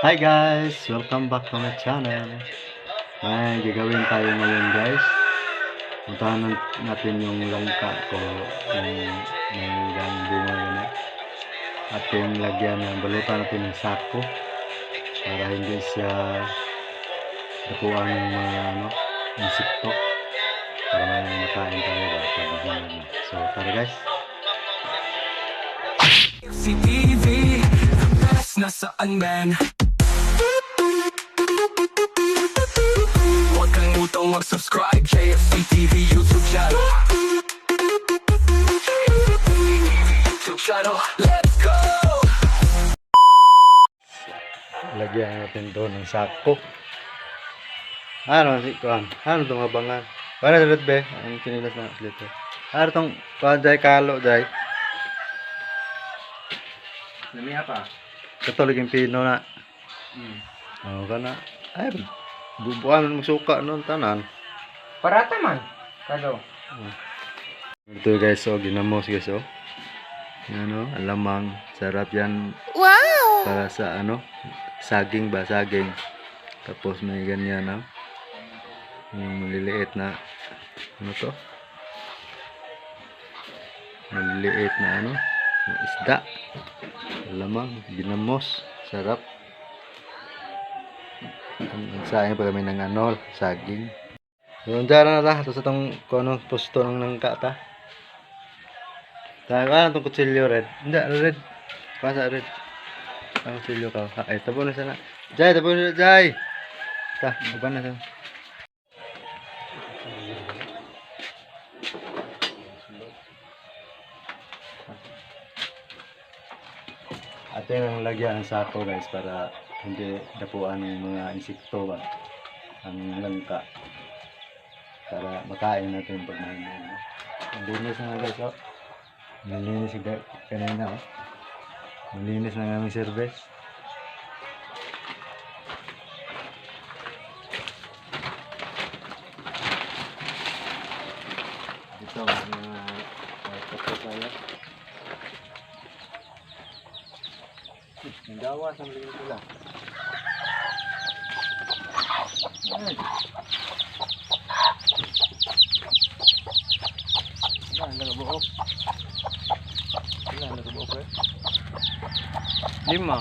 Hi guys! Welcome back to my channel. May gagawin tayo ngayon guys. Puntahan nat- natin yung langka ko. Yung nanggang bunga yun eh. At yung lagyan ng balutan natin ng sako. Para hindi siya nakuha ng mga ano, insekto. Para may makain tayo ba? So tara guys. Si TV, the best na saan man Huwag kang utang mag-subscribe JFC TV YouTube channel JFC TV YouTube channel Let's go! Lagyan natin doon ng sako. Ano si kuan? Ano itong abangan? Para sa be, ang sinilas na dito. Ano itong kuan jay kalo jay? Namiya pa. Katulig yung pino na. Hmm. Oh, kana. Ay, bubuan mo suka noon tanan. Parata man. Kalo. Ito guys, so ginamos guys, oh. Ano, alamang sarap yan Wow! para sa ano, saging ba, saging. Tapos may ganyan, no? Yung maliliit na, ano to? Maliliit na ano, na isda. Alamang, ginamos, sarap. Sayang pa kami ng ano, saging. So, dyan na ta, tapos itong kung anong pusto ng nangka ta. Tayo ka itong kutsilyo red. Hindi, red. Pasa red. Ang kutsilyo ka. Ay, tabo na sana. Jai, tabo na Jai. Ta, baba na sana. At yun ang lagyan ng sako guys para hindi dapuan ng mga insekto ba? Ang langka. Para makain natin pag nahin ang linis na guys oh. Nalinis ka kanina oh. Malinis na aming service. Dito mga uh, kapos tayo ang dawa sa malinis sila Ay. Wala, nakabuok. Wala, nakabuok eh. Lima.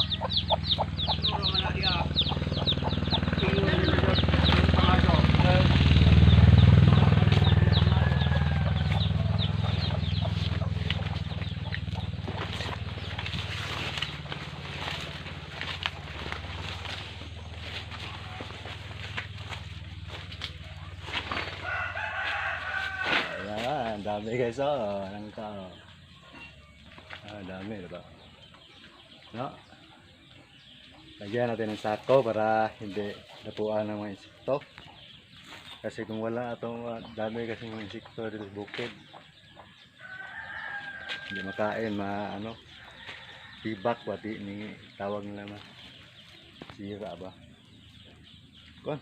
Ayan, dami guys oh. Nangka oh. Ah, dami, diba? No? Lagyan natin ng sako para hindi napuan ng mga insekto. Kasi kung wala itong uh, dami kasi mga insekto dito sa bukid. Hindi makain, ma ano, tibak ba, di, ni, tawag nila ma. Sira ba? Kon.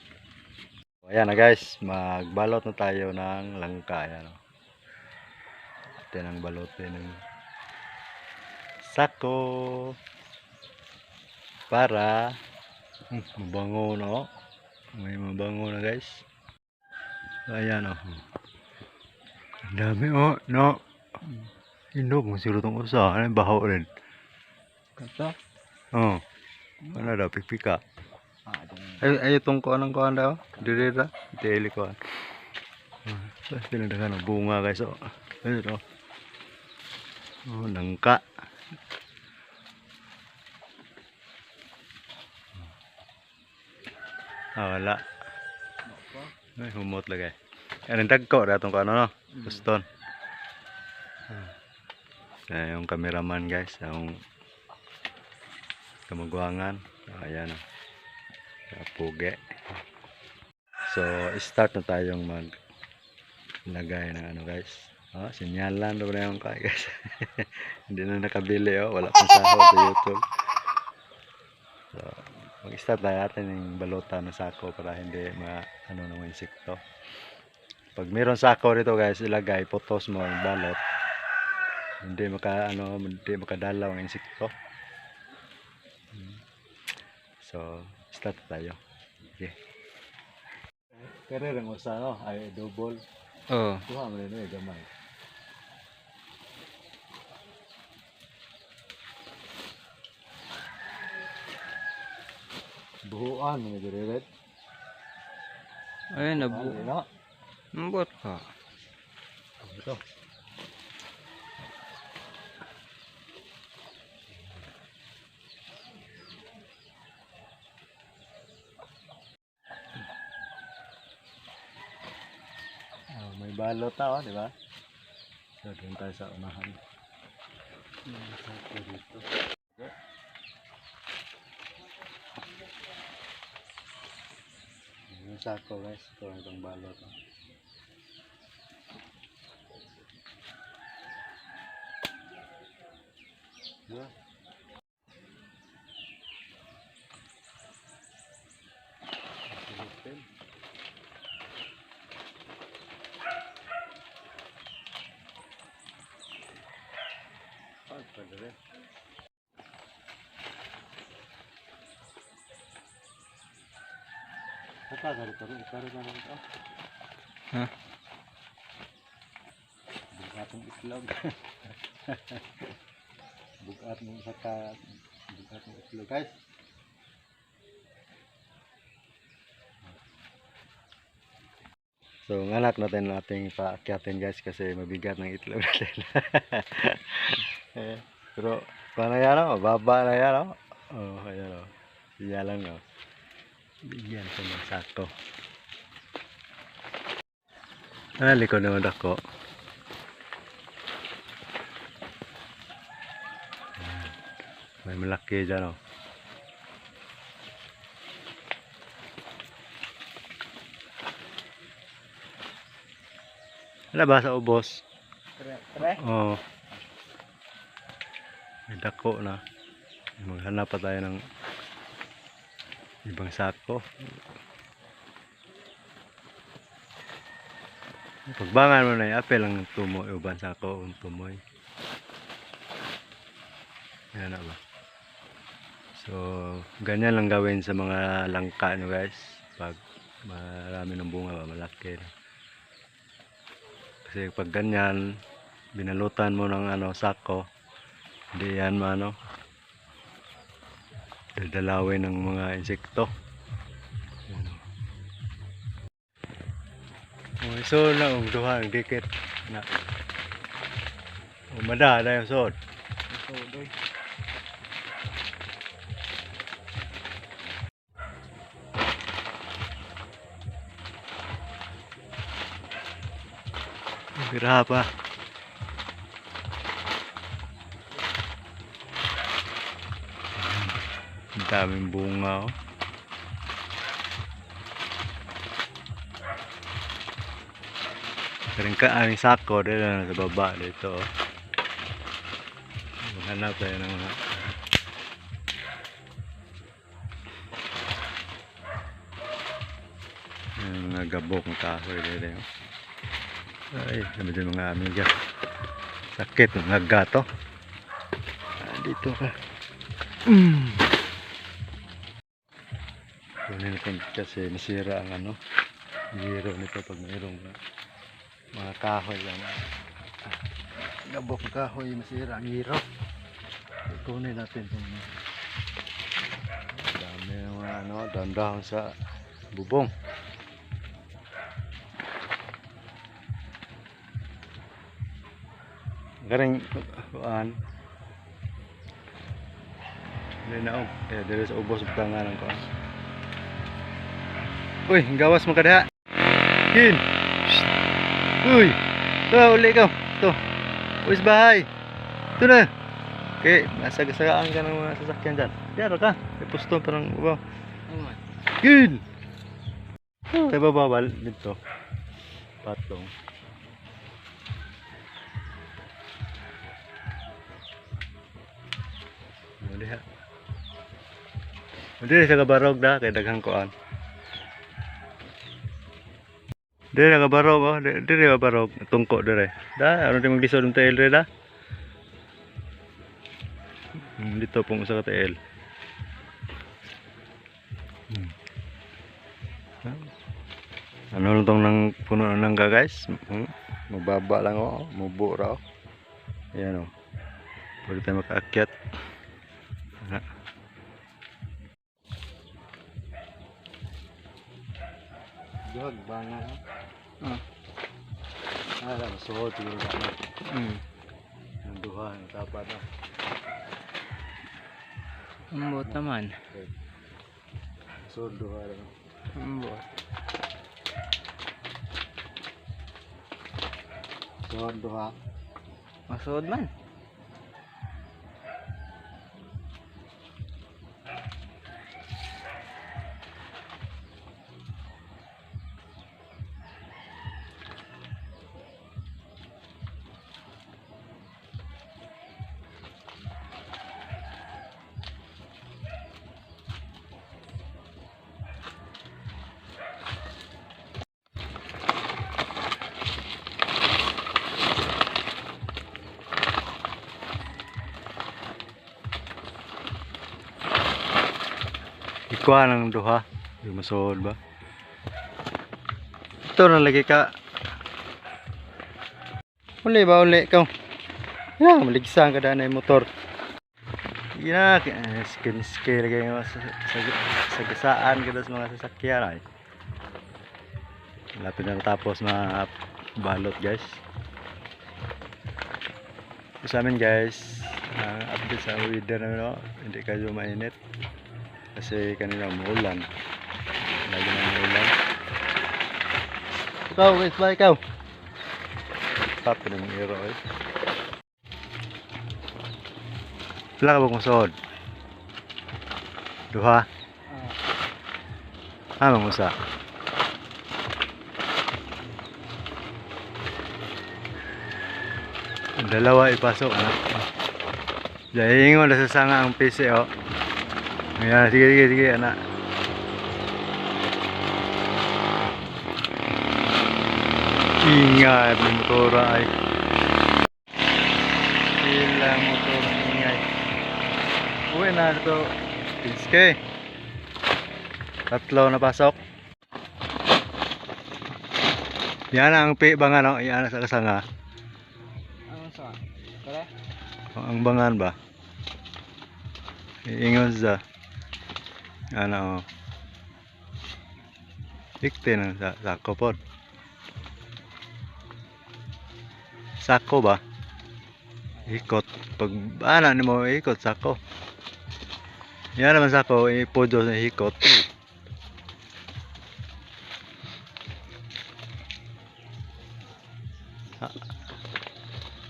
Ayan na guys, magbalot na tayo ng langka. Ayan o. Ito ang balotin ng sako. Para hmm, mabango na o. May mabango na guys. Ayan o. Ang dami o. No. Siguro itong usa. Ano baho rin? Kata? Oh. Ano daw, pikpika. Ah. Ay, ay itong kuan ng kuan daw. Dili ra. Dili kuan. Tapos pinadagan ng bunga guys. Oh. Ayun ito. Oh, nangka. Ah, wala. Ay, humot lagay. Yan ang dagko. Datong kuan ano. Guston. Ah. Yan yung cameraman guys. Yung kamagwangan. Ayan. Oh. Puge. So, start na tayong mag lagay ng ano guys. Oh, sinyalan na yung kay guys. Hindi na nakabili oh, wala pang sahod sa YouTube. So, mag-start tayo natin yung balota ng sako para hindi ma ano ng mga insekto. Pag mayroon sako rito guys, ilagay putos mo ang balot. Hindi maka ano, hindi makadalaw ang insekto. So, start tayo. Okay. Kaya rin mo sa ano, ay double. Oo. Kuha mo rin eh, gamay. Buhuan mo ni Red. Ay, nabu. Na? Mabot ka. Ito. Oh, may balot na, oh, di ba? So, doon tayo sa unahan. Dito. Yung sako, guys. Ito ang itong balot. Yeah. Ikaw rin naman ito. Ha? Bugatong itlog. Bugat mo sa ka. Bugat ng itlog. Guys, So, ang anak natin nating paakyatin guys kasi mabigat ng itlog natin. Eh, Pero, paano yan o? Mababa na yan o. Oh, ayan o. Iya lang o. Bigyan ko ng sako. Ah, likod naman ako. May malaki dyan o. Wala ba sa ubos? Tre. Tre. Oo. May dako na. Maghanap pa tayo ng ibang sako. Pagbangan mo na yung apel ang tumoy, uban sako, ang tumoy. Yan na ba? So, ganyan lang gawin sa mga langka nyo guys. Pag marami ng bunga ba, malaki na. Kasi pag ganyan, binalutan mo ng ano, sako, hindi yan maano, dadalawin ng mga insekto. Yan o. Oh, so na ang duha ang dikit na. Umada na yung sod. Tuloy. Daming bunga oh. Karing ka sako dito na sa baba dito oh. Maghanap tayo ng mga gabok ng kahoy dito oh. Ay, sabi din mga amiga. Sakit ng gato. Ah, dito ka. Mm. Natin kasi masira ang ano. Giro nito pag mayroong mga kahoy lang. Ah, gabok ng kahoy masira ang giro. Kunin natin itong dami ng mga ano, dandahon sa bubong. Garing kuan. Dili na og eh dili sa ubos ug tangan ko. Uy, gawas mo kada. Kin. Uy. To uli ka. To. Uy, bahay. To na. Okay, nasa gasaan ka ng mga sasakyan dyan. Yaro ka. May pusto parang ubaw. Kin. Tayo babawal dito. Patong. Ano diha? Dili sa kabarog da kay daghang kuan. Dili sa kabarog oh, Di- dili kabarog tungko dire. Da ano di maglisod ng tail dire da? Hmm, dito pong ka tail. Ano lang tong ng puno ng nangga guys? Hmm? Mababa lang oh, mubo raw. Ayan oh. Pwede tayo makaakyat. Ha. Dog, Ah. Ah, lang, suhod siguro ka na. Hmm. Ang duha, ang tapat na. Ambot naman. Suhod duha lang. Ambot. Suhod duha. Masud man. Ikuha ng duha. Yung masuhod ba? Ito na lagi ka. Uli ba uli ikaw? Ya, maligsan ka daan na motor. Ya, skin scale lagi nga sa, sa, sa gasaan kita sa mga sasakyan ay. Lapit na natapos na balot guys. Sa amin guys, ang update sa weather namin no, hindi kayo mainit kasi kanina umuulan. Lagi na umuulan. Ikaw guys ba ikaw. Ka ng iro eh. Wala ka ba kung suod duha? Ah. ah mangusa. Ang dalawa ipasok anak Dahil ingon na sa sanga ang PC oh Ayan, sige, sige, sige, anak. Ingay, may motora ay. Sila motor ang ingay. Uwi na ito. Pinske. Tatlo na pasok. Yan ang pi bangan no? Yan sa kasanga. Ano sa? Kare? Ang bangan ba? Iingon sa ano Dikte na sa sako pod. Sako ba? Ikot. Pag ana ni mo ikot sako. Yan naman sako ipodo sa ikot.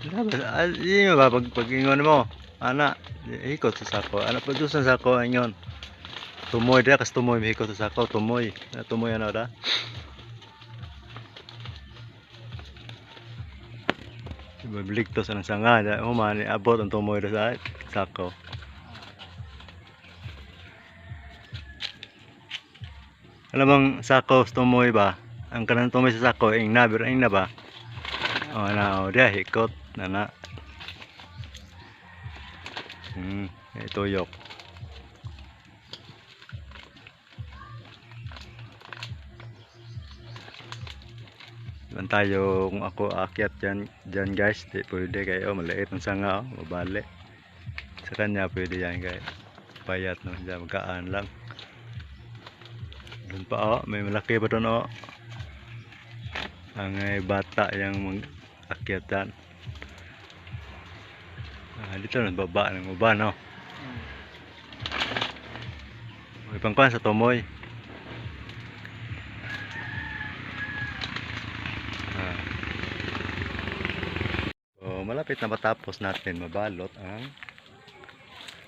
Yun ba, pag, pag ingon mo, ana, ikot sa sako. Ana, doon sa sako, ingon. Tumoy dia kas tumoy mihiko sa sako, tumoy. Tumoy ano da? Ibabalik to sa nang sanga, da human abot ang tumoy do sa sako. Alam bang sako sa tumoy ba? Ang kanang tumoy sa sako, ing nabir ing na ba? Oh, na, oh, dia hikot na na. Hmm, ito yok. Doon tayo kung ako aakyat dyan, dyan guys, di pwede kayo, maliit ang sanga, oh, mabali. Sa kanya pwede yan guys. Payat no, dyan, magkaan lang. Doon pa oh, may malaki pa doon oh. Ang eh, bata yung mag akyat dyan. Ah, dito na baba ng uban no. Hmm. May pangkuhan sa tumoy. Ah. So, malapit na matapos natin mabalot ang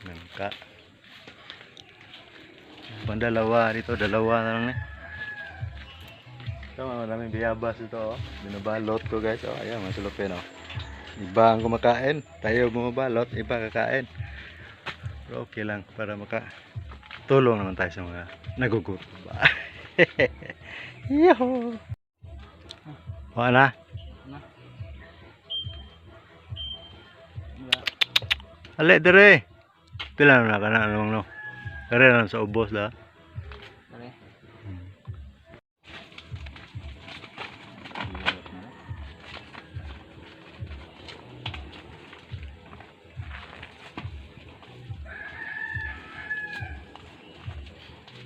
nangka. Pang dalawa dito, dalawa na lang eh. Ito, maraming biyabas ito oh. Binabalot ko guys. Oh, ayan, masulupin oh. Iba ang kumakain. Tayo bumabalot, iba kakain. Pero okay lang para maka tulong naman tayo sa mga nagugutom ba. Yo. Wala. Ale dere. Pila na kana anong no. Dere lang sa ubos la.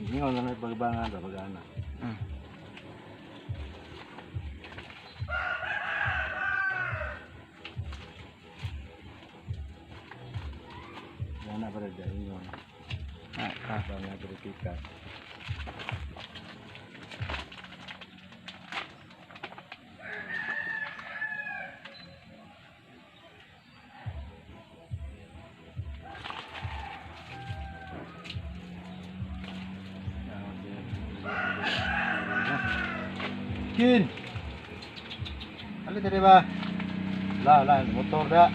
Ini orang nak bagaimana, bagaimana? Pagana. Hmm. Yan na para dyan ingaw. Ah, ah. Sa mga kritika. Kin! Alin tadi ba? La, la, motor dah.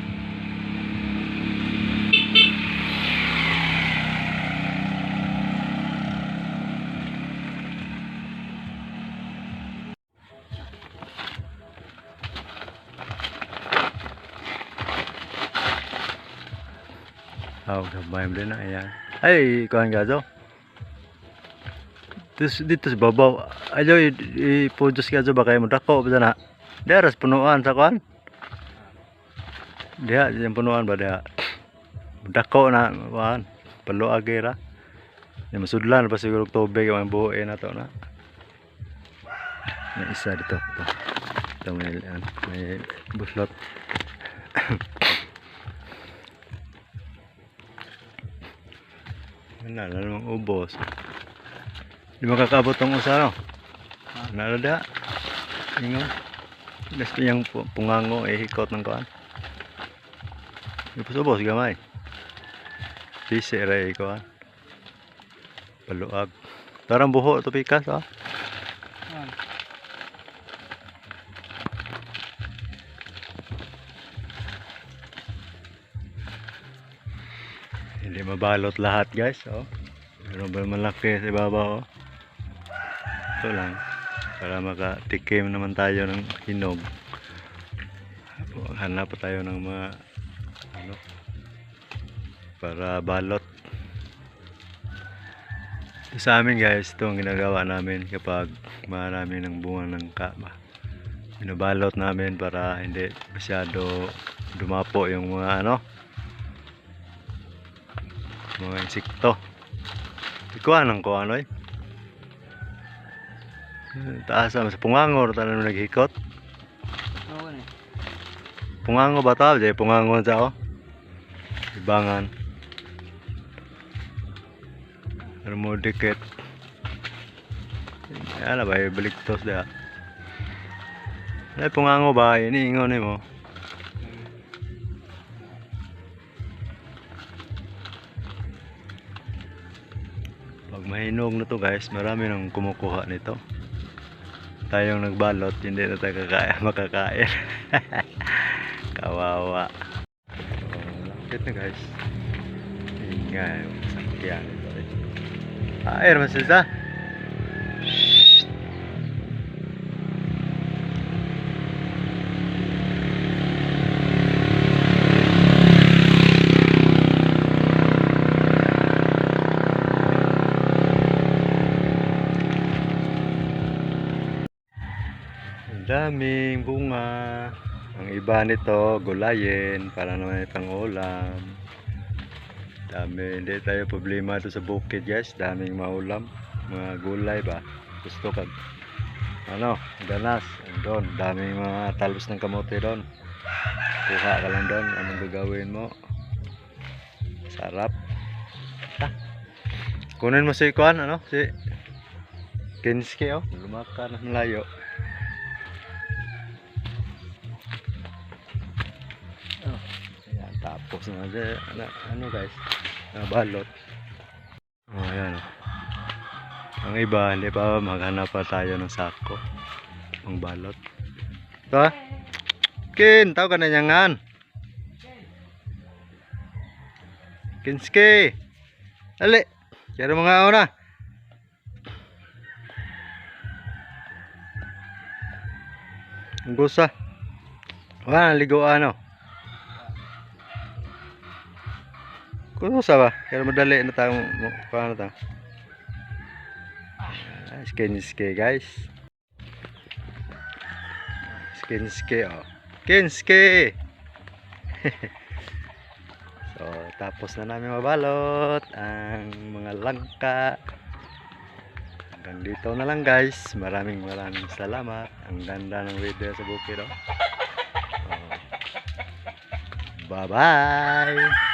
Oh, gabay mo din na ayan. Ay, kuhan ka do. Dito, dito sa babaw. Ayaw, i-pudos ka do ba kayo mo dako ba na? Deras punuan sa kuhan. Diha, yung punuan ba diha? Dako na kuhan. Palo agira. Yung masudlan pa siguro og tubig yung buhay na to na. May isa dito. Ito, ito may, ano, may buslot. Wala na namang ubos. Di makakabot ang usa no? Nalada. Ingo. Gusto pu- pungango eh hikot ng kuan. Ubos ubos gamay. Bisi ray kuan. Paluag. Tarang buho to pikas ah. Hindi mabalot lahat guys. Oh. Meron ba malaki sa ibabaw? Oh. Ito lang. Para makatikim naman tayo ng hinog. Hanap pa tayo ng mga ano para balot. Ito Sa amin guys, ito ang ginagawa namin kapag marami ng bunga ng kama. Binabalot namin para hindi masyado dumapo yung mga ano mga insekto. Ko ano eh. Taas sa pungangor tanan naghikot. Ano ni? Pungango ba tawag Jay pungango sa oh. Ibangan. Mo dikit. Ano ba baliktos da. Ay pungango ba ini ingon ni mo. Mahinog na to guys, marami nang kumukuha nito. Tayong nagbalot, hindi na tayo kakaya, makakain. Kawawa. Lakit na guys. Ingay, sakyan ito. Ah, air mas daming bunga. Ang iba nito, gulayin para naman may pangulam. Dami, hindi tayo problema ito sa bukid guys. Daming maulam. Mga gulay ba? Gusto ka. Ano, ganas. Doon, daming mga talbos ng kamote doon. Kuha ka lang doon. Anong gagawin mo? Sarap. Ha? Kunin mo si Kuan, ano? Si Kinski, oh. Lumaka na malayo. Tapos na dyan, ano, ano guys, nabalot. Oh, ayan. oh. Ang iba, hindi pa maghanap pa tayo ng sako. Ang balot. Ito ah. Kin, tao ka na nyangan. Kinski. Dali. Kaya mga. Ang gusa. Wala, liguan oh. Kung sa ba? Kaya madali na tayo paano ta? Ah, Skin ski guys. Skin ski oh. Skin ski. so tapos na namin mabalot ang mga langka. hanggang dito na lang guys. Maraming maraming salamat. Ang ganda ng weather sa bukid oh. Oh. Bye-bye!